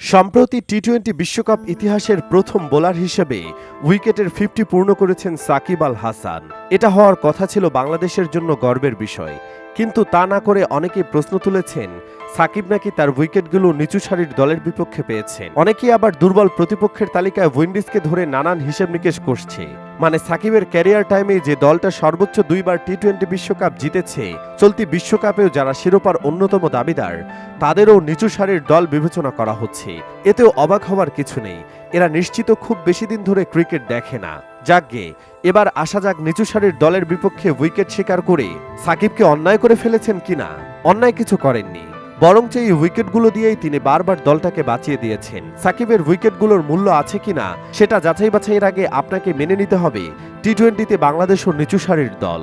সম্প্রতি T twenty বিশ্বকাপ ইতিহাসের প্রথম বোলার হিসেবে উইকেটের ফিফটি পূর্ণ করেছেন সাকিব আল হাসান। এটা হওয়ার কথা ছিল বাংলাদেশের জন্য গর্বের বিষয়। কিন্তু তা না করে অনেকে প্রশ্ন তুলেছেন, সাকিব নাকি তার উইকেটগুলো নিচু সারির দলের বিপক্ষে পেয়েছেন। অনেকেই আবার দুর্বল প্রতিপক্ষের তালিকায় উইন্ডিজকে ধরে নানান হিসেব নিকেশ করছে। মানে সাকিবের ক্যারিয়ার টাইমে যে দলটা সর্বোচ্চ দুইবার টি টোয়েন্টি বিশ্বকাপ জিতেছে, চলতি বিশ্বকাপেও যারা শিরোপার অন্যতম দাবিদার, তাদেরও নিচু সারির দল বিবেচনা করা হচ্ছে। এতেও অবাক হওয়ার কিছু নেই। এরা নিশ্চিত খুব বেশি দিন ধরে ক্রিকেট দেখে না। যাকগে, এবার আসা যাক নিচু সারির দলের বিপক্ষে উইকেট শিকার করে সাকিবকে অন্যায় করে ফেলেছেন কিনা। অন্যায় কিছু করেননি। বরং এই উইকেটগুলো দিয়েই তিনি বারবার দলটাকে বাঁচিয়ে দিয়েছেন। সাকিবের উইকেটগুলোর মূল্য আছে কিনা, সেটা যাচাই বাছাইয়ের আগে আপনাকে মেনে নিতে হবে। টি টোয়েন্টিতে বাংলাদেশ ও নিচু সারির দল।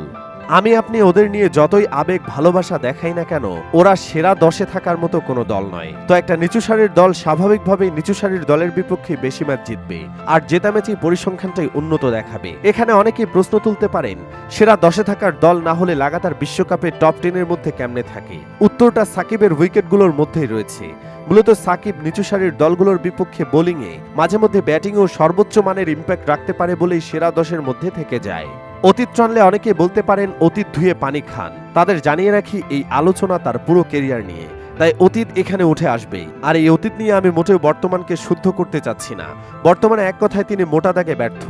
আমি আপনি ওদের নিয়ে যতই আবেগ, ভালোবাসা দেখাই না কেন, ওরা সেরা দশে থাকার মতো কোনো দল নয়। তো একটা নিচু সারির দল স্বাভাবিকভাবেই নিচু সারির দলের বিপক্ষে বেশি ম্যাচ জিতবে, আর জেতা ম্যাচেই পরিসংখ্যানটাই উন্নত দেখাবে। এখানে অনেকেই প্রশ্ন তুলতে পারেন, সেরা দশে থাকার দল না হলে লাগাতার বিশ্বকাপে টপ টেনের মধ্যে কেমনে থাকে? উত্তরটা সাকিবের উইকেটগুলোর মধ্যেই রয়েছে। মূলত সাকিব নিচু সারির দলগুলোর বিপক্ষে বোলিংয়ে মাঝে মধ্যে ব্যাটিংয়েও সর্বোচ্চ মানের ইম্প্যাক্ট রাখতে পারে বলেই সেরা দশের মধ্যে থেকে যায়। অতীত টানলে অনেকে বলতে পারেন অতীত ধুয়ে পানি খান। তাদের জানিয়ে রাখি, এই আলোচনা তার পুরো কেরিয়ার নিয়ে। তাই অতীত এখানে উঠে আসবে আর এই অতীত নিয়ে আমি মোটেও বর্তমানকে শুদ্ধ করতে চাচ্ছি না। বর্তমানে এক কথায় তিনি মোটা দাগে ব্যর্থ।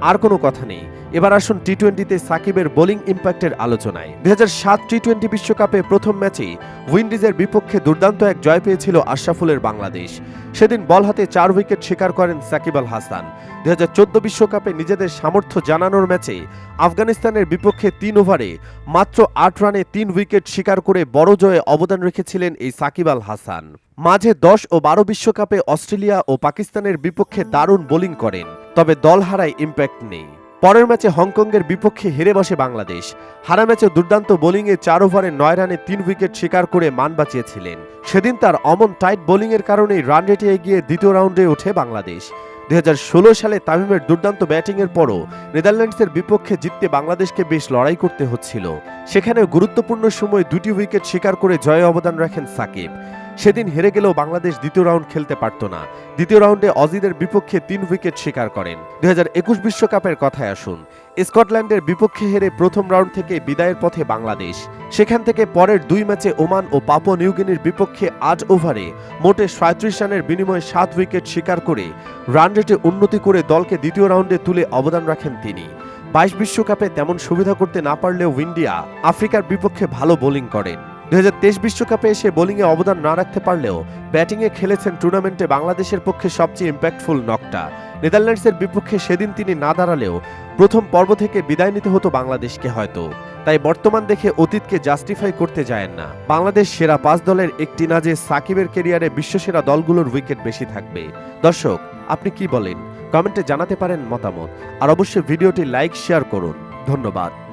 আর কোনো কথা নেই। এবার আসুন টি টোয়েন্টিতে সাকিবের বোলিং ইম্প্যাক্টের আলোচনায়। দু হাজার সাত টি টোয়েন্টি বিশ্বকাপে প্রথম ম্যাচেই উইন্ডিজের বিপক্ষে দুর্দান্ত এক জয় পেয়েছিল আশরাফুলের বাংলাদেশ। সেদিন বল হাতে চার উইকেট শিকার করেন সাকিব আল হাসান। দুই হাজার চোদ্দ বিশ্বকাপে নিজেদের সামর্থ্য জানানোর ম্যাচে আফগানিস্তানের বিপক্ষে তিন ওভারে মাত্র আট রানে তিন উইকেট শিকার করে বড় জয়ে অবদান রেখেছিলেন এই সাকিব আল হাসান। মাঝে দশ ও বারো বিশ্বকাপে অস্ট্রেলিয়া ও পাকিস্তানের বিপক্ষে দারুণ বোলিং করেন, তবে দল হারায় ইম্প্যাক্ট নেই। পরের ম্যাচে হংকংয়ের বিপক্ষে হেরে বসে বাংলাদেশ। হারা ম্যাচে দুর্দান্ত বোলিংয়ে চার ওভারে নয় রানে তিন উইকেট শিকার করে মান বাঁচিয়েছিলেন। সেদিন তার অমন টাইট বোলিংয়ের কারণেই রান রেটে এগিয়ে দ্বিতীয় রাউন্ডে ওঠে বাংলাদেশ। দুই হাজার ষোলো সালে তামিমের দুর্দান্ত ব্যাটিংয়ের পরও নেদারল্যান্ডসের বিপক্ষে জিততে বাংলাদেশকে বেশ লড়াই করতে হচ্ছিল। সেখানে গুরুত্বপূর্ণ সময় দুটি উইকেট শিকার করে জয়ে অবদান রাখেন সাকিব। সেদিন হেরে গেলেও বাংলাদেশ দ্বিতীয় রাউন্ড খেলতে পারত না। দ্বিতীয় রাউন্ডে অজিদের বিপক্ষে তিন উইকেট শিকার করেন। দুই বিশ্বকাপের কথায় আসুন। স্কটল্যান্ডের বিপক্ষে হেরে প্রথম রাউন্ড থেকে বিদায়ের পথে বাংলাদেশ। সেখান থেকে পরের দুই ম্যাচে ওমান ও পাপো নিউগিনির বিপক্ষে আট ওভারে মোটে সাঁত্রিশ রানের বিনিময়ে সাত উইকেট শিকার করে রান রেটে উন্নতি করে দলকে দ্বিতীয় রাউন্ডে তুলে অবদান রাখেন তিনি। বাইশ বিশ্বকাপে তেমন সুবিধা করতে না পারলেও ইন্ডিয়া আফ্রিকার বিপক্ষে ভালো বোলিং করেন। দুই বিশ্বকাপে এসে বোলিংয়ে অবদান না রাখতে পারলেও ব্যাটিংয়ে খেলেছেন টুর্নামেন্টে বাংলাদেশের পক্ষে সবচেয়ে ইম্প্যাক্টফুল নকটা। নেদারল্যান্ডসের বিপক্ষে সেদিন তিনি না দাঁড়ালেও প্রথম পর্ব থেকে বিদায় নিতে হতো বাংলাদেশকে হয়তো। তাই বর্তমান দেখে অতীতকে জাস্টিফাই করতে যায় না। বাংলাদেশ সেরা পাঁচ দলের একটি না যে সাকিবের কেরিয়ারে বিশ্বসেরা দলগুলোর উইকেট বেশি থাকবে। দর্শক, আপনি কি বলেন? কমেন্টে জানাতে পারেন মতামত। আর অবশ্যই ভিডিওটি লাইক শেয়ার করুন। ধন্যবাদ।